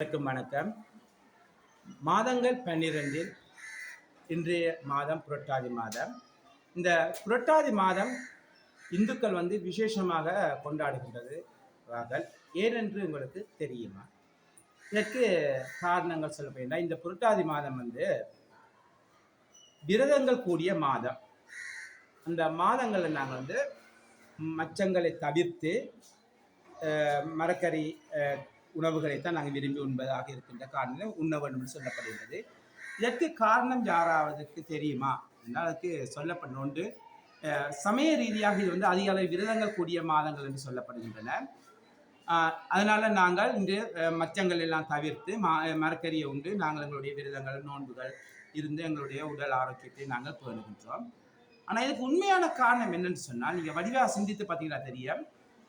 அனைவருக்கும் வணக்கம். மாதங்கள் பன்னிரெண்டில் இன்றைய மாதம் புரட்டாதி மாதம். இந்த புரட்டாதி மாதம் இந்துக்கள் வந்து விசேஷமாக கொண்டாடுகின்றது ஏனென்று உங்களுக்கு தெரியுமா? இதற்கு காரணங்கள் சொல்ல போயிருந்தா இந்த புரட்டாதி மாதம் வந்து விரதங்கள் கூடிய மாதம். அந்த மாதங்களில் நாங்கள் வந்து மச்சங்களை தவிர்த்து மரக்கறி உணவுகளைத்தான் நாங்கள் விரும்பி உண்பதாக இருக்கின்ற காரணம் உண்ண வேண்டும் என்று சொல்லப்படுகிறது இதற்கு காரணம் யாராவதுக்கு தெரியுமா? என்றால் அதுக்கு சொல்லப்படும் ஒன்று சமய ரீதியாக இது வந்து அதிக அளவு விரதங்கள் கூடிய மாதங்கள் என்று சொல்லப்படுகின்றன. அதனால் அதனால நாங்கள் இன்று மச்சங்கள் எல்லாம் தவிர்த்து மா மரக்கறியை உண்டு நாங்கள் எங்களுடைய விரதங்கள் நோன்புகள் இருந்து எங்களுடைய உடல் ஆரோக்கியத்தை நாங்கள் பேணுகின்றோம். ஆனால் இதுக்கு உண்மையான காரணம் என்னன்னு சொன்னால் நீங்கள் வடிவாக சிந்தித்து பார்த்தீங்கன்னா தெரியும்.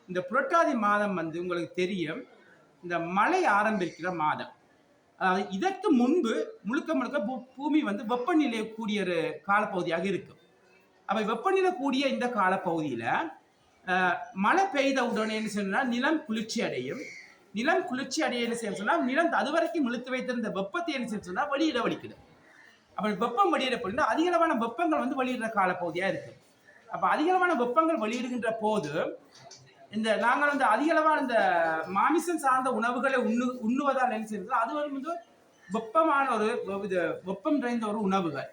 இந்த புரட்டாதி மாதம் வந்து உங்களுக்கு தெரியும். இந்த மழை ஆரம்பிக்கிற மாதம். அதாவது இதற்கு முன்பு முழுக்க முழுக்க பூ- பூமி வந்து வெப்பநிலை கூடிய ஒரு காலப்பகுதியாக இருக்கும். அப்போ வெப்பநிலை கூடிய இந்த காலப்பகுதியில் மழை பெய்த உடனே என்ன சொன்னால் நிலம் குளிர்ச்சி அடையும். நிலம் குளிர்ச்சி அடைய என்ன சொன்னால் நிலம் அது வரைக்கும் இழுத்து வைத்திருந்த வெப்பத்தை என்ன செய்யும் சொன்னால் வெளியிட வலிக்குது அப்போ வெப்பம் வெளியிடப்படுனா அதிகளவான வெப்பங்கள் வந்து வெளியிடுற காலப்பகுதியாக இருக்கு அப்போ அதிகளவான வெப்பங்கள் வெளியிடுகின்ற போது இந்த நாங்கள் வந்து அதிகளவான இந்த மாமிசம் சார்ந்த உணவுகளை உண்ணு உண்ணுவதால் என்ன செய்யறது அது வந்து வெப்பமான ஒரு இது வெப்பம் நிறைந்த ஒரு உணவுகள்.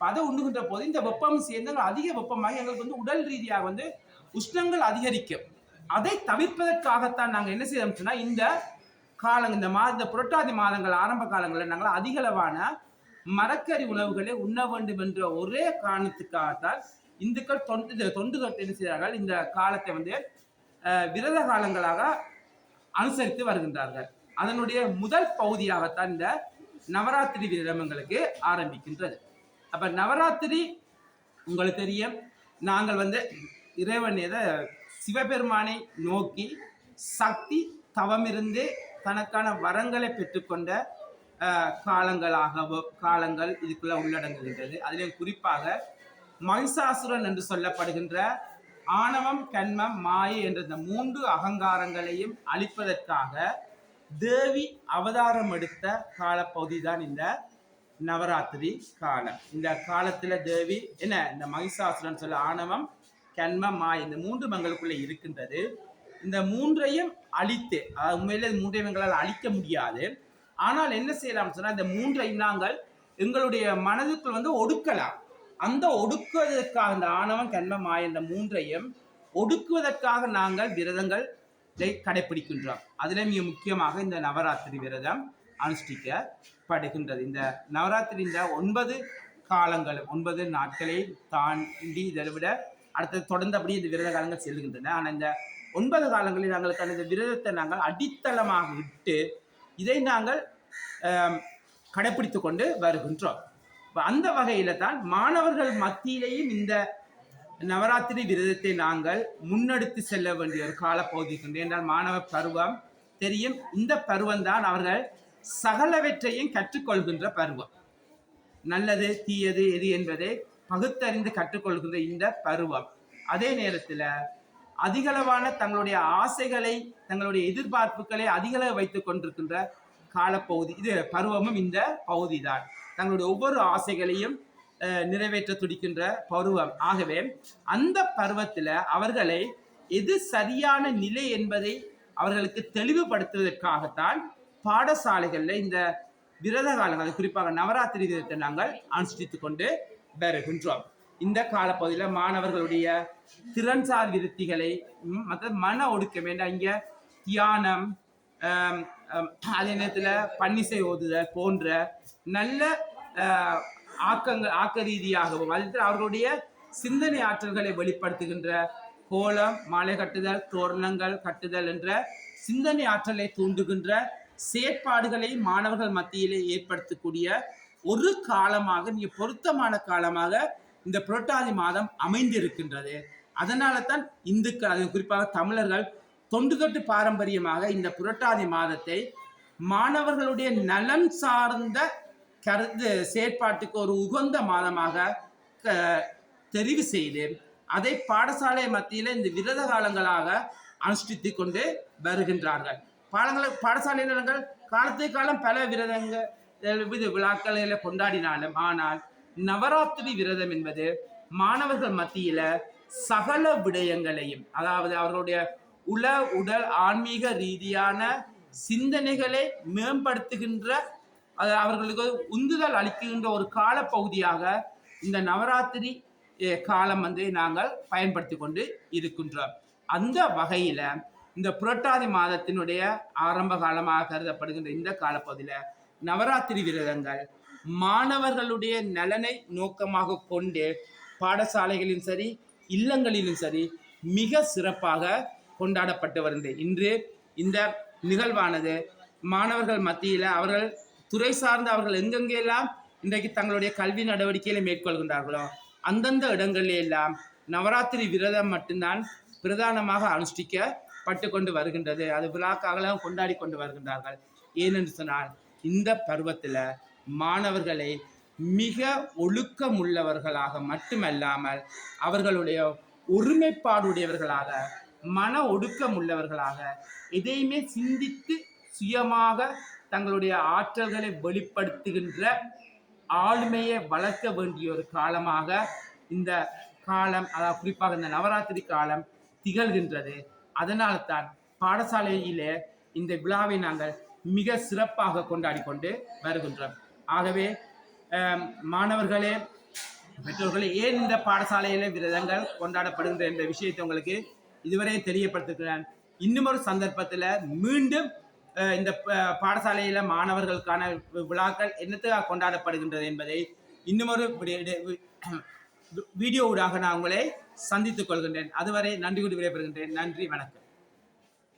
அதை உண்ணுகின்ற போது இந்த வெப்பம் சேர்ந்து அதிக வெப்பமாக எங்களுக்கு வந்து உடல் ரீதியாக வந்து உஷ்ணங்கள் அதிகரிக்கும். அதை தவிர்ப்பதற்காகத்தான் நாங்கள் என்ன செய்யறோம் சொன்னா இந்த காலம் இந்த மாத இந்த புரட்டாதி மாதங்கள் ஆரம்ப காலங்களில் நாங்கள் அதிகளவான மரக்கறி உணவுகளை உண்ண வேண்டும் என்ற ஒரே காரணத்துக்காகத்தான் இந்துக்கள் தொண்டு தொண்டு தொட்டு என்ன செய்கிறார்கள் இந்த காலத்தை வந்து விரத காலங்களாக அனுசரித்து வருகின்றார்கள். அதனுடைய முதல் பகுதியாகத்தான் இந்த நவராத்திரி விரதங்களுக்கு ஆரம்பிக்கின்றது. அப்ப நவராத்திரி உங்களுக்கு தெரியும். நாங்கள் வந்து இறைவன் எதை சிவபெருமானை நோக்கி சக்தி தவமிருந்து தனக்கான வரங்களை பெற்றுக்கொண்ட காலங்களாகவோ காலங்களாக காலங்கள் இதுக்குள்ள உள்ளடங்குகின்றது. அதிலும் குறிப்பாக மகிஷாசுரன் என்று சொல்லப்படுகின்ற ஆணவம் கண்மம் மாயை என்ற இந்த மூன்று அகங்காரங்களையும் அழிப்பதற்காக தேவி அவதாரம் எடுத்த காலப்பகுதி தான் இந்த நவராத்திரி காலம். இந்த காலத்துல தேவி என்ன இந்த மகிஷாசுரன் சொல்ல ஆணவம் கண்மம் மாய் இந்த மூன்று மங்களுக்குள்ள இருக்கின்றது. இந்த மூன்றையும் அழித்து உண்மையில உண்மையிலே மூன்றையும் எங்களால் அழிக்க முடியாது. ஆனால் என்ன செய்யலாம் சொன்னால் இந்த மூன்றையும் நாங்கள் எங்களுடைய மனதுக்குள் வந்து ஒடுக்கலாம். அந்த ஒடுக்குவதற்காக இந்த ஆணவம் கண்மம் மாய இந்த மூன்றையும் ஒடுக்குவதற்காக நாங்கள் விரதங்கள் கடைபிடிக்கின்றோம் அதில் மிக முக்கியமாக இந்த நவராத்திரி விரதம் அனுஷ்டிக்கப்படுகின்றது. இந்த நவராத்திரி இந்த ஒன்பது காலங்கள் ஒன்பது நாட்களை தாண்டி இதை விட அடுத்தது தொடர்ந்தபடி இந்த விரத காலங்கள் செல்கின்றன. ஆனால் இந்த ஒன்பது காலங்களில் நாங்களுக்கான இந்த விரதத்தை நாங்கள் அடித்தளமாக விட்டு இதை நாங்கள் ஆம், கடைப்பிடித்து கொண்டு வருகின்றோம். அந்த வகையில தான் மாணவர்கள் மத்தியிலேயும் இந்த நவராத்திரி விரதத்தை நாங்கள் முன்னெடுத்து செல்ல வேண்டிய ஒரு காலப்பகுதிக்கு என்றால் மாணவ பருவம் தெரியும். இந்த பருவம் தான் அவர்கள் சகலவற்றையும் கற்றுக்கொள்கின்ற பருவம். நல்லது தீயது எது என்பதை பகுத்தறிந்து கற்றுக்கொள்கின்ற இந்த பருவம். அதே நேரத்தில் அதிகளவான தங்களுடைய ஆசைகளை தங்களுடைய எதிர்பார்ப்புகளை அதிகளவு வைத்துக் கொண்டிருக்கின்ற காலப்பகுதி இது பருவமும் இந்த பகுதி தான் தங்களுடைய ஒவ்வொரு ஆசைகளையும் நிறைவேற்ற துடிக்கின்ற பருவம். ஆகவே அந்த பருவத்தில் அவர்களை எது சரியான நிலை என்பதை அவர்களுக்கு தெளிவுபடுத்துவதற்காகத்தான் பாடசாலைகளில் இந்த விரத காலங்கள் குறிப்பாக நவராத்திரி விரதத்தை நாங்கள் அனுஷ்டித்து கொண்டு வருகின்றோம். இந்த காலப்பகுதியில் மாணவர்களுடைய திறன்சார் விருத்திகளை மற்ற மன ஒடுக்கம் வேண்டாம் இங்கே தியானம் அதே நேரத்தில் பன்னிசை ஓதுதல் போன்ற நல்ல ஆக்கங்கள் ஆக்க ரீதியாகவும் அது அவர்களுடைய சிந்தனை ஆற்றல்களை வெளிப்படுத்துகின்ற கோலம் மாலை கட்டுதல் தோரணங்கள் கட்டுதல் என்ற சிந்தனை ஆற்றலை தூண்டுகின்ற செயற்பாடுகளை மாணவர்கள் மத்தியிலே ஏற்படுத்தக்கூடிய ஒரு காலமாக மிக பொருத்தமான காலமாக இந்த புரட்டாதி மாதம் அமைந்திருக்கின்றது. அதனால தான் இந்துக்கள் அது குறிப்பாக தமிழர்கள் தொண்டு தொட்டு பாரம்பரியமாக இந்த புரட்டாதி மாதத்தை மாணவர்களுடைய நலன் சார்ந்த கருத்து செயற்பாட்டுக்கு ஒரு உகந்த மாதமாக க- தெரிவு செய்து அதை பாடசாலை மத்தியில் இந்த விரத காலங்களாக அனுஷ்டித்து கொண்டு வருகின்றார்கள். பாடங்களை பாடசாலையினர்கள் காலத்துக்கு காலம் பல விரதங்கள் இது விழாக்களை கொண்டாடினாலும் ஆனால் நவராத்திரி விரதம் என்பது மாணவர்கள் மத்தியில் சகல விடயங்களையும் அதாவது அவர்களுடைய உள உடல் ஆன்மீக ரீதியான சிந்தனைகளை மேம்படுத்துகின்ற அது அவர்களுக்கு உந்துதல் அளிக்கின்ற ஒரு காலப்பகுதியாக இந்த நவராத்திரி காலம் வந்து நாங்கள் பயன்படுத்தி கொண்டு இருக்கின்றோம். அந்த வகையில் இந்த புரட்டாதி மாதத்தினுடைய ஆரம்ப காலமாக கருதப்படுகின்ற இந்த காலப்பகுதியில் நவராத்திரி விரதங்கள் மாணவர்களுடைய நலனை நோக்கமாக கொண்டு பாடசாலைகளிலும் சரி இல்லங்களிலும் சரி மிக சிறப்பாக கொண்டாடப்பட்டு வருது இன்று இந்த நிகழ்வானது மாணவர்கள் மத்தியில் அவர்கள் துறை சார்ந்த அவர்கள் எங்கெங்கெல்லாம் இன்றைக்கு தங்களுடைய கல்வி நடவடிக்கைகளை மேற்கொள்கின்றார்களோ அந்தந்த இடங்களில் எல்லாம் நவராத்திரி விரதம் மட்டும்தான் பிரதானமாக அனுஷ்டிக்கப்பட்டு கொண்டு வருகின்றது. அது விழாக்காக கொண்டாடி கொண்டு வருகின்றார்கள். ஏனென்று சொன்னால் இந்த பருவத்தில் மாணவர்களை மிக ஒழுக்கமுள்ளவர்களாக மட்டுமல்லாமல் அவர்களுடைய ஒருமைப்பாடுடையவர்களாக மன ஒடுக்கம் உள்ளவர்களாக எதையுமே சிந்தித்து சுயமாக தங்களுடைய ஆற்றல்களை வெளிப்படுத்துகின்ற ஆளுமையை வளர்க்க வேண்டிய ஒரு காலமாக இந்த காலம் அதாவது குறிப்பாக இந்த நவராத்திரி காலம் திகழ்கின்றது. அதனால தான் பாடசாலையிலே இந்த விழாவை நாங்கள் மிக சிறப்பாக கொண்டாடி கொண்டு வருகின்றோம். ஆகவே மாணவர்களே பெற்றோர்களே ஏன் இந்த பாடசாலையில விரதங்கள் கொண்டாடப்படுகின்ற என்ற விஷயத்தை உங்களுக்கு இதுவரை தெரியப்படுத்துகிறேன் இன்னும் ஒரு சந்தர்ப்பத்தில் மீண்டும் இந்த பாடசாலையில் மாணவர்களுக்கான விழாக்கள் என்னத்துக்காக கொண்டாடப்படுகின்றது என்பதை இன்னும் ஒரு வீடியோ ஊடாக நான் உங்களை சந்தித்துக் கொள்கின்றேன். அதுவரை நன்றி கூடி விடைபெறுகின்றேன். நன்றி வணக்கம்.